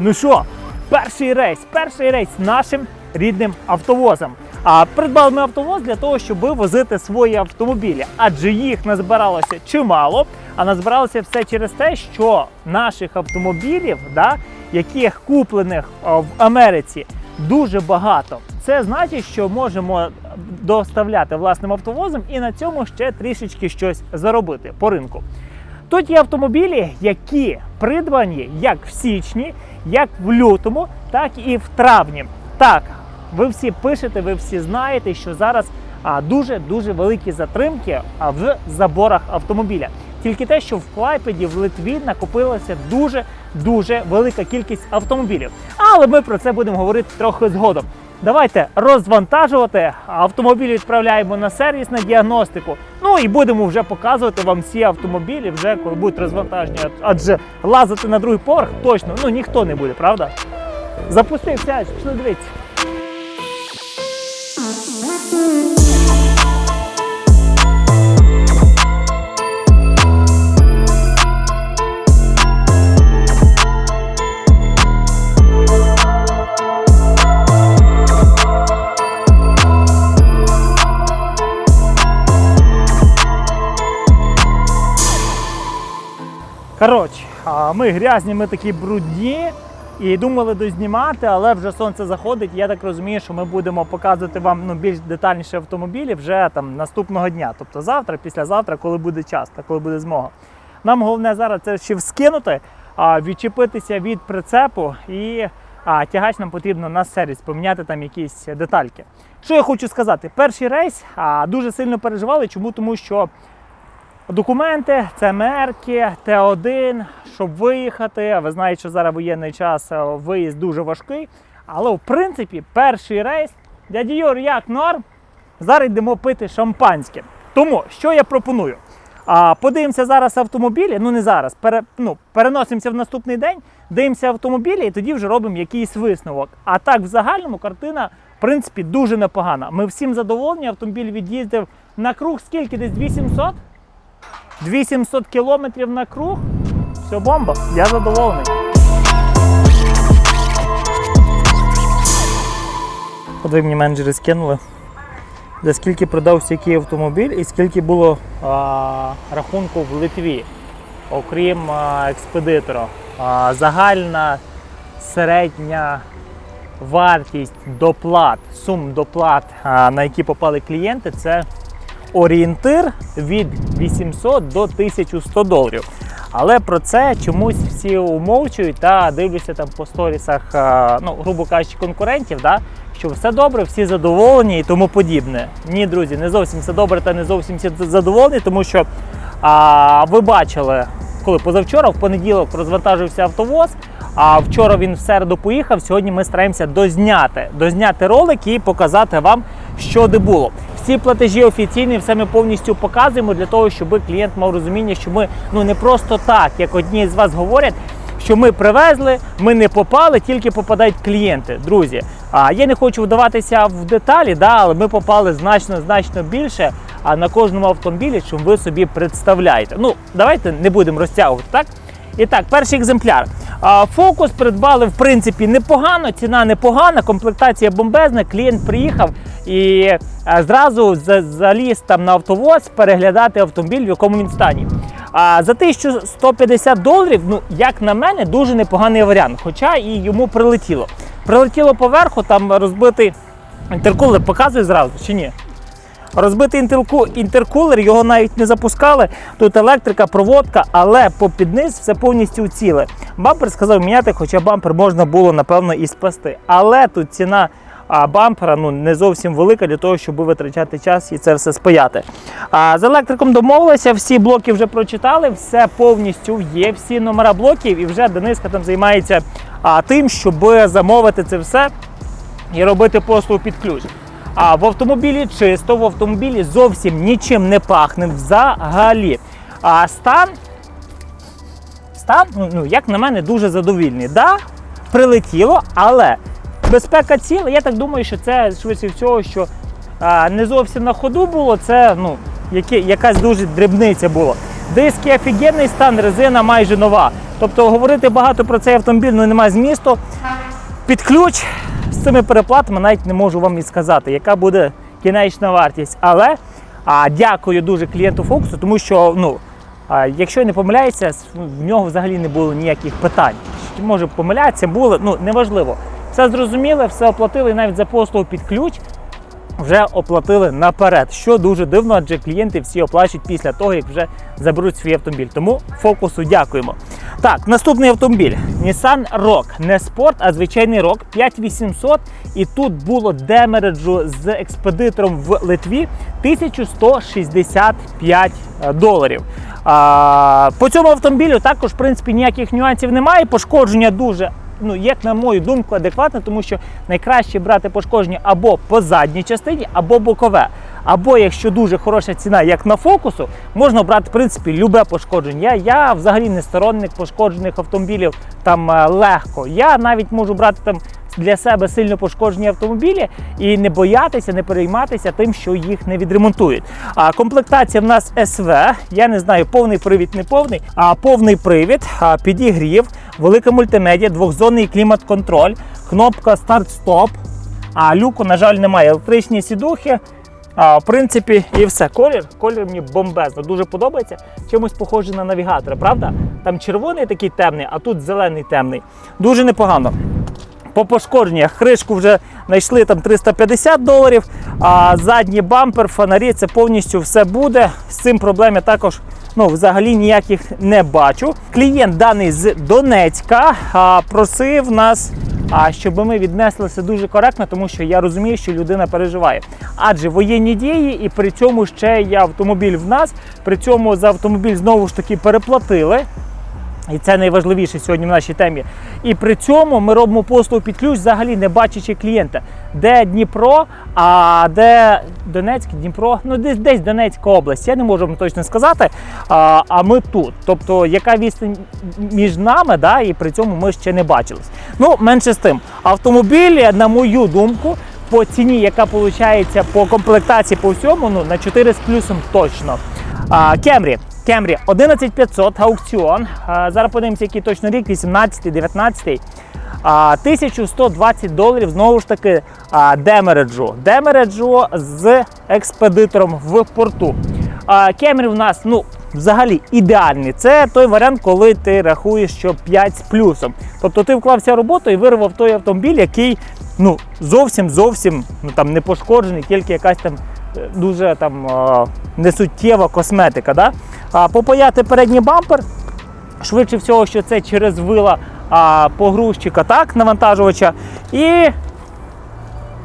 Ну що, перший рейс, перший рейс нашим рідним автовозом. А придбали ми автовоз для того, щоб возити свої автомобілі, адже їх назбиралося чимало. А назбиралося все через те, що наших автомобілів, да, яких куплених в Америці, дуже багато. Це значить, що можемо доставляти власним автовозом і на цьому ще трішечки щось заробити по ринку. Тут є автомобілі, які придбані як в січні, як в лютому, так і в травні. Так, ви всі пишете, ви всі знаєте, що зараз дуже дуже великі затримки в заборах автомобіля. Тільки те, що в Клайпеді, в Литві накопилася дуже дуже велика кількість автомобілів. Але ми про це будемо говорити трохи згодом. Давайте розвантажувати. Автомобіль відправляємо на сервіс на діагностику. Ну і будемо вже показувати вам всі автомобілі, вже коли будуть розвантажені. Адже лазити на другий поверх точно ну ніхто не буде, правда? Запустив сядь, пішли дивитися. Коротше, ми грязні, ми такі брудні. І думали дознімати, але вже сонце заходить. Я так розумію, що ми будемо показувати вам ну, більш детальніше автомобілі вже там наступного дня. Тобто завтра, післязавтра, коли буде час та коли буде змога. Нам головне зараз це ще вскинути, а, відчепитися від прицепу і а, тягач нам потрібно на сервіс, поміняти там якісь детальки. Що я хочу сказати? Перший рейс а, дуже сильно переживали. Чому? Тому що Документи, це мерки, Т1, щоб виїхати. Ви знаєте, що зараз воєнний час е, виїзд дуже важкий. Але в принципі, перший рейс, дяді Юр, як норм? Зараз йдемо пити шампанське. Тому що я пропоную? А, подивимося зараз автомобілі. Ну не зараз, пере, ну, переносимося в наступний день, дивимося автомобілі і тоді вже робимо якийсь висновок. А так, в загальному картина, в принципі, дуже непогана. Ми всім задоволені. Автомобіль від'їздив на круг скільки? Десь 2700? 2700 кілометрів на круг. Все бомба, я задоволений. От ви мені менеджери скинули. За скільки продався який автомобіль і скільки було а, рахунку в Литві, окрім а, експедитора. А, загальна середня вартість доплат, сум доплат, а, на які попали клієнти, це орієнтир від 800 до 1100 доларів. Але про це чомусь всі умовчують та дивлюся там по сторісах, ну, грубо кажучи, конкурентів, да, що все добре, всі задоволені і тому подібне. Ні, друзі, не зовсім все добре та не зовсім всі задоволені, тому що а, ви бачили, коли позавчора, в понеділок розвантажився автовоз. А вчора він в середу поїхав. Сьогодні ми стараємося дозняти, дозняти ролик і показати вам, що де було. Всі платежі офіційні, все ми повністю показуємо для того, щоб клієнт мав розуміння, що ми ну не просто так, як одні з вас говорять, що ми привезли, ми не попали, тільки попадають клієнти. Друзі, а я не хочу вдаватися в деталі, да, але ми попали значно значно більше. А на кожному автомобілі, чим ви собі представляєте. Ну, давайте не будемо розтягувати, так? І так, перший екземпляр. Фокус придбали в принципі непогано, ціна непогана, комплектація бомбезна. Клієнт приїхав і зразу заліз там на автовоз переглядати автомобіль, в якому він стані. А за 1150 доларів, ну як на мене, дуже непоганий варіант. Хоча і йому прилетіло. Прилетіло поверху, там розбитий інтеркулер, показує зразу чи ні? Розбитий інтеркулер, його навіть не запускали. Тут електрика, проводка, але попід низ все повністю ціле. Бампер сказав міняти, хоча бампер можна було, напевно, і спасти. Але тут ціна бампера ну, не зовсім велика для того, щоб витрачати час і це все спаяти. А, з електриком домовилися, всі блоки вже прочитали, все повністю є, всі номера блоків, і вже Дениска там займається а, тим, щоб замовити це все і робити послугу під ключ. А в автомобілі чисто, в автомобілі зовсім нічим не пахне взагалі. А стан, стан, ну, ну, як на мене, дуже задовільний. Да, прилетіло, але безпека ціла. Я так думаю, що це швидше всього, що а, не зовсім на ходу було, це ну, яке, якась дуже дрібниця була. Диски офігенний стан, резина майже нова. Тобто говорити багато про цей автомобіль ну, немає змісту. Під ключ з цими переплатами навіть не можу вам і сказати, яка буде кінечна вартість. Але а, дякую дуже клієнту Фокусу, тому що, ну, а, якщо я не помиляюся, в нього взагалі не було ніяких питань. Може помилятися, було, ну неважливо. Все зрозуміли, все оплатили, навіть за послугу під ключ вже оплатили наперед, що дуже дивно, адже клієнти всі оплачують після того, як вже заберуть свій автомобіль. Тому фокусу дякуємо. Так, наступний автомобіль Nissan Rogue. Не спорт, а звичайний Rogue 5800. І тут було демереджу з експедитором в Литві 1165 доларів. А, по цьому автомобілю також, в принципі, ніяких нюансів немає. Пошкодження дуже ну, як на мою думку, адекватне, тому що найкраще брати пошкодження або по задній частині, або бокове. Або якщо дуже хороша ціна, як на фокусу, можна брати в принципі любе пошкодження. Я, я взагалі не сторонник пошкоджених автомобілів там е, легко. Я навіть можу брати там для себе сильно пошкоджені автомобілі і не боятися, не перейматися тим, що їх не відремонтують. А комплектація в нас СВ. Я не знаю, повний привід, не повний, а повний привід, а, підігрів, велика мультимедіа, двохзонний клімат-контроль, кнопка старт-стоп. А люку, на жаль, немає. Електричні сідухи. А, в принципі, і все. Колір, колір мені бомбезно, дуже подобається. Чимось похожий на навігатора, правда? Там червоний такий темний, а тут зелений темний. Дуже непогано. По пошкодженнях кришку вже знайшли там 350 доларів, а задній бампер, фонарі це повністю все буде. З цим проблем я також ну, взагалі ніяких не бачу. Клієнт даний з Донецька а, просив нас, а, щоб ми віднеслися дуже коректно, тому що я розумію, що людина переживає. Адже воєнні дії, і при цьому ще є автомобіль в нас. При цьому за автомобіль знову ж таки переплатили. І це найважливіше сьогодні в нашій темі. І при цьому ми робимо послугу під ключ, взагалі не бачачи клієнта, де Дніпро, а де Донецьк, Дніпро, ну десь десь Донецька область. Я не можу вам точно сказати. А, а ми тут. Тобто, яка відстань між нами, да, і при цьому ми ще не бачились. Ну, менше з тим, автомобіль, на мою думку, по ціні, яка виходить по комплектації по всьому, ну на 4 з плюсом точно. Кемрі. Кемрі 11500 аукціон. Зараз подивимося, який точно рік, 18, 19. 1120 доларів знову ж таки демереджу. Демереджу з експедитором в порту. Кемрі в нас ну, взагалі ідеальний. Це той варіант, коли ти рахуєш, що 5 з плюсом. Тобто ти вклався в роботу і вирвав той автомобіль, який ну, зовсім зовсім ну, там, не пошкоджений, тільки якась там дуже там е, несуттєва косметика. Да? А, попаяти передній бампер. Швидше всього, що це через вила а, погрузчика, так, навантажувача. І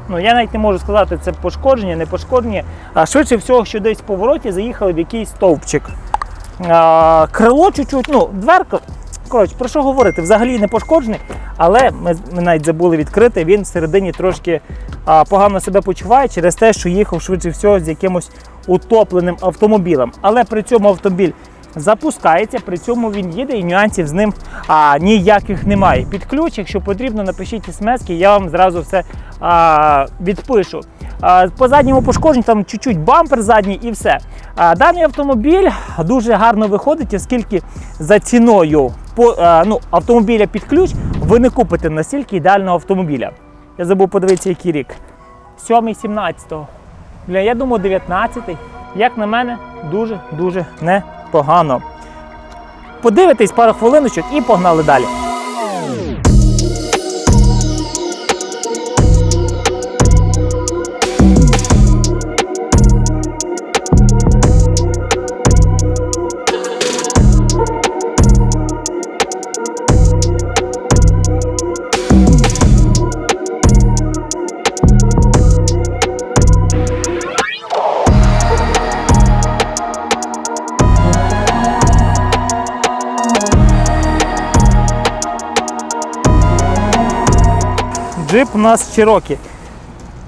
ну, я навіть не можу сказати, це пошкодження, не пошкодження. А швидше всього, що десь в повороті заїхали в якийсь стовпчик. А, крило чуть-чуть, ну, дверка. Коротше, про що говорити? Взагалі не пошкоджений, але ми, ми навіть забули відкрити, він всередині трошки а, погано себе почуває через те, що їхав швидше всього з якимось утопленим автомобілем. Але при цьому автомобіль запускається, при цьому він їде і нюансів з ним а, ніяких немає. Під ключ, якщо потрібно, напишіть смс, я вам зразу все а, відпишу. По задньому пошкодженню там чуть-чуть бампер задній і все. Даний автомобіль дуже гарно виходить, оскільки за ціною по, ну, автомобіля під ключ ви не купите настільки ідеального автомобіля. Я забув подивитися, який рік. 7 17 Бля, я думаю, 19-й. Як на мене, дуже-дуже непогано. Подивитись пару хвилиночок і погнали далі. Джип у нас Cherokee.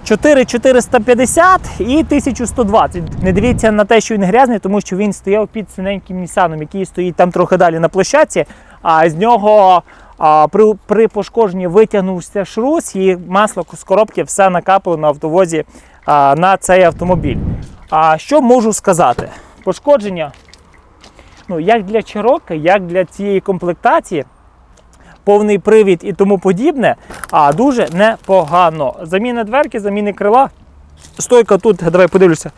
4450 і 1120. Не дивіться на те, що він грязний, тому що він стояв під синеньким Нісаном, який стоїть там трохи далі на площадці, а з нього а, при, при пошкодженні витягнувся шрус і масло з коробки все накапало на автовозі а, на цей автомобіль. А що можу сказати? Пошкодження, ну, як для Cherokee, як для цієї комплектації, повний привід і тому подібне, а дуже непогано. Заміна дверки, заміни крила. Стойка тут, давай подивлюся.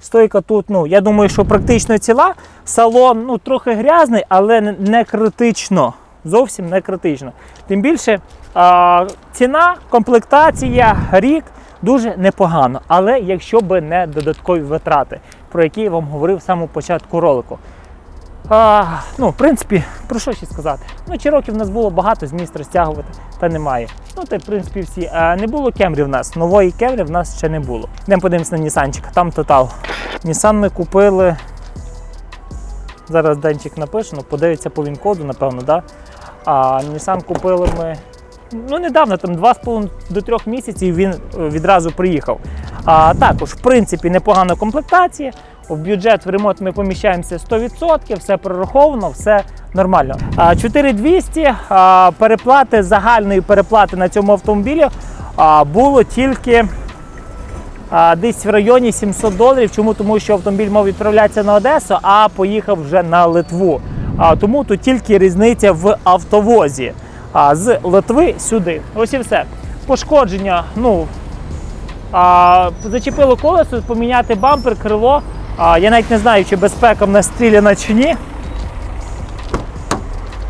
Стойка тут, ну, я думаю, що практично ціла. Салон ну, трохи грязний, але не- критично. Зовсім не критично. Тим більше а, ціна, комплектація, рік дуже непогано. Але якщо би не додаткові витрати, про які я вам говорив в самому початку ролику. А, ну, в принципі, про що ще сказати? Ну, Чироків в нас було багато з міст розтягувати, та немає. Ну, та, в принципі, всі. А, не було кемрі в нас. Нової кемрі в нас ще не було. Йдемо подивимось на Нісанчик, там тотал. Нісан ми купили. Зараз денчик напише, ну, подивиться по він-коду, напевно, да? А Нісан купили ми ну, недавно, там 2,5 до 3 місяців він е, відразу приїхав. А, також, в принципі, непогана комплектація. В бюджет в ремонт ми поміщаємося 100%, все прораховано, все нормально. 4200 переплати, загальної переплати на цьому автомобілі було тільки десь в районі 700 доларів. Чому? Тому що автомобіль мав відправлятися на Одесу, а поїхав вже на Литву. Тому тут тільки різниця в автовозі. З Литви сюди. Ось і все. Пошкодження, ну, а, зачепило колесо, поміняти бампер, крило. А, я навіть не знаю, чи безпека в нас стріляна чи ні.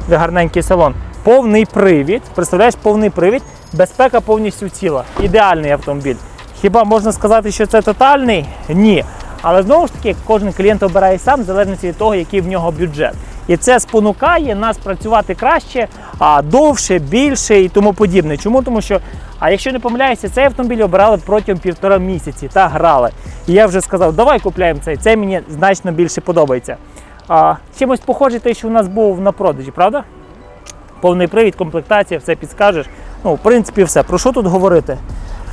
Де гарненький салон. Повний привід. Представляєш, повний привід, безпека повністю ціла. Ідеальний автомобіль. Хіба можна сказати, що це тотальний? Ні. Але знову ж таки, кожен клієнт обирає сам, в залежності від того, який в нього бюджет. І це спонукає нас працювати краще, а довше, більше і тому подібне. Чому? Тому що, а якщо не помиляюся, цей автомобіль обирали протягом півтора місяці та грали. І я вже сказав, давай купляємо цей. Цей мені значно більше подобається. А, чимось похожий те, що у нас був на продажі, правда? Повний привід, комплектація, все підскажеш. Ну, в принципі, все. Про що тут говорити?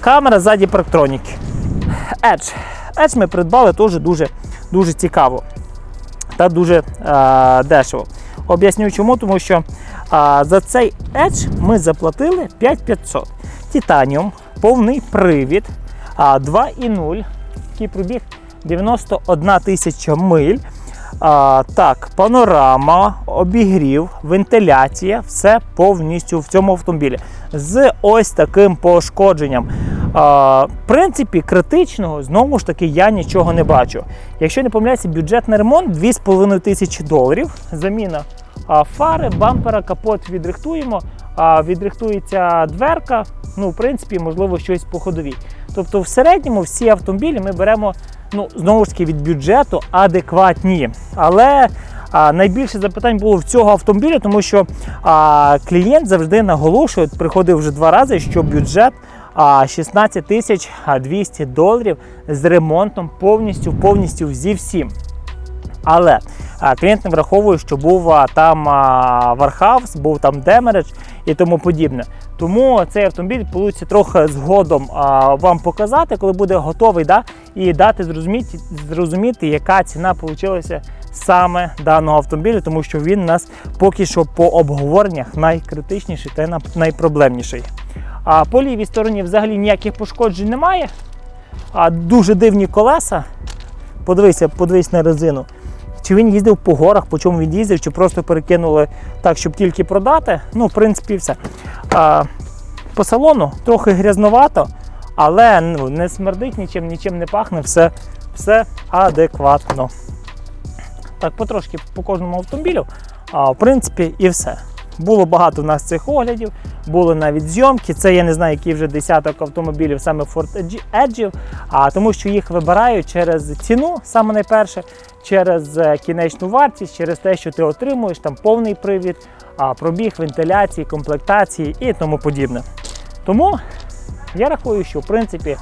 Камера ззаді парктроніки. Edge. Edge ми придбали теж дуже, дуже цікаво та дуже е, дешево. Об'ясню чому, тому що е, за цей Edge ми заплатили 5500. Титаніум, повний привід, а 2,0, який пробіг 91 тисяча миль. А, так, панорама, обігрів, вентиляція, все повністю в цьому автомобілі з ось таким пошкодженням. В принципі, критичного знову ж таки я нічого не бачу. Якщо не помиляюся, бюджет на ремонт 2,5 тисячі доларів. Заміна фари, бампера, капот відрихтуємо, відрихтується дверка. Ну, в принципі, можливо, щось по ходовій. Тобто, в середньому всі автомобілі ми беремо ну, знову ж таки від бюджету адекватні. Але а, найбільше запитань було в цього автомобіля, тому що а, клієнт завжди наголошує, приходив вже два рази, що бюджет 16 тисяч 200 доларів з ремонтом повністю, повністю зі всім. Але клієнт не враховує, що був там вархаус, був там демередж і тому подібне. Тому цей автомобіль вийде трохи згодом вам показати, коли буде готовий, да, і дати зрозуміти, зрозуміти, яка ціна вийшла саме даного автомобіля, тому що він у нас поки що по обговореннях найкритичніший та най- найпроблемніший. А по лівій стороні взагалі ніяких пошкоджень немає. А дуже дивні колеса. Подивися, подивись на резину. Чи він їздив по горах, по чому він їздив, чи просто перекинули так, щоб тільки продати. Ну, в принципі, все. А, по салону трохи грязновато, але ну, не смердить нічим, нічим не пахне, все, все адекватно. Так, потрошки по кожному автомобілю, а, в принципі, і все. Було багато в нас цих оглядів, були навіть зйомки. Це я не знаю, який вже десяток автомобілів саме Ford Edge- а тому що їх вибирають через ціну, саме найперше, через е, кінечну вартість, через те, що ти отримуєш там повний привід, пробіг, вентиляції, комплектації і тому подібне. Тому я рахую, що в принципі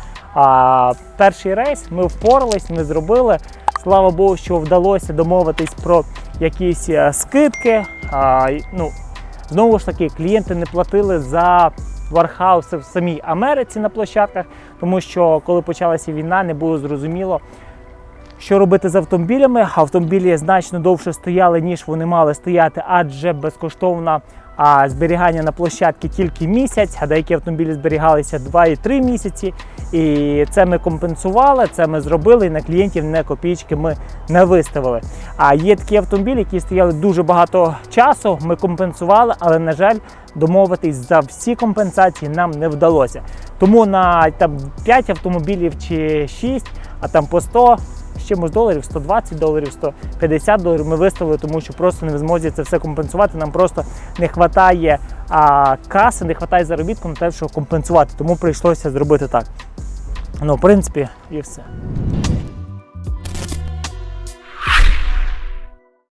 перший рейс ми впорались, ми зробили. Слава Богу, що вдалося домовитись про якісь е, скидки. А, ну, знову ж таки, клієнти не платили за вархауси в самій Америці на площадках, тому що коли почалася війна, не було зрозуміло, що робити з автомобілями. Автомобілі значно довше стояли, ніж вони мали стояти, адже безкоштовна а, зберігання на площадці тільки місяць, а деякі автомобілі зберігалися 2 і 3 місяці. І це ми компенсували, це ми зробили, і на клієнтів не копійки ми не виставили. А є такі автомобілі, які стояли дуже багато часу. Ми компенсували, але на жаль, домовитись за всі компенсації нам не вдалося. Тому на там 5 автомобілів чи 6, а там по 100 з чимось доларів, 120 доларів, 150 доларів ми виставили, тому що просто не в змозі це все компенсувати. Нам просто не вистачає каси, не вистачає заробітку на те, щоб компенсувати. Тому прийшлося зробити так. Ну, в принципі, і все.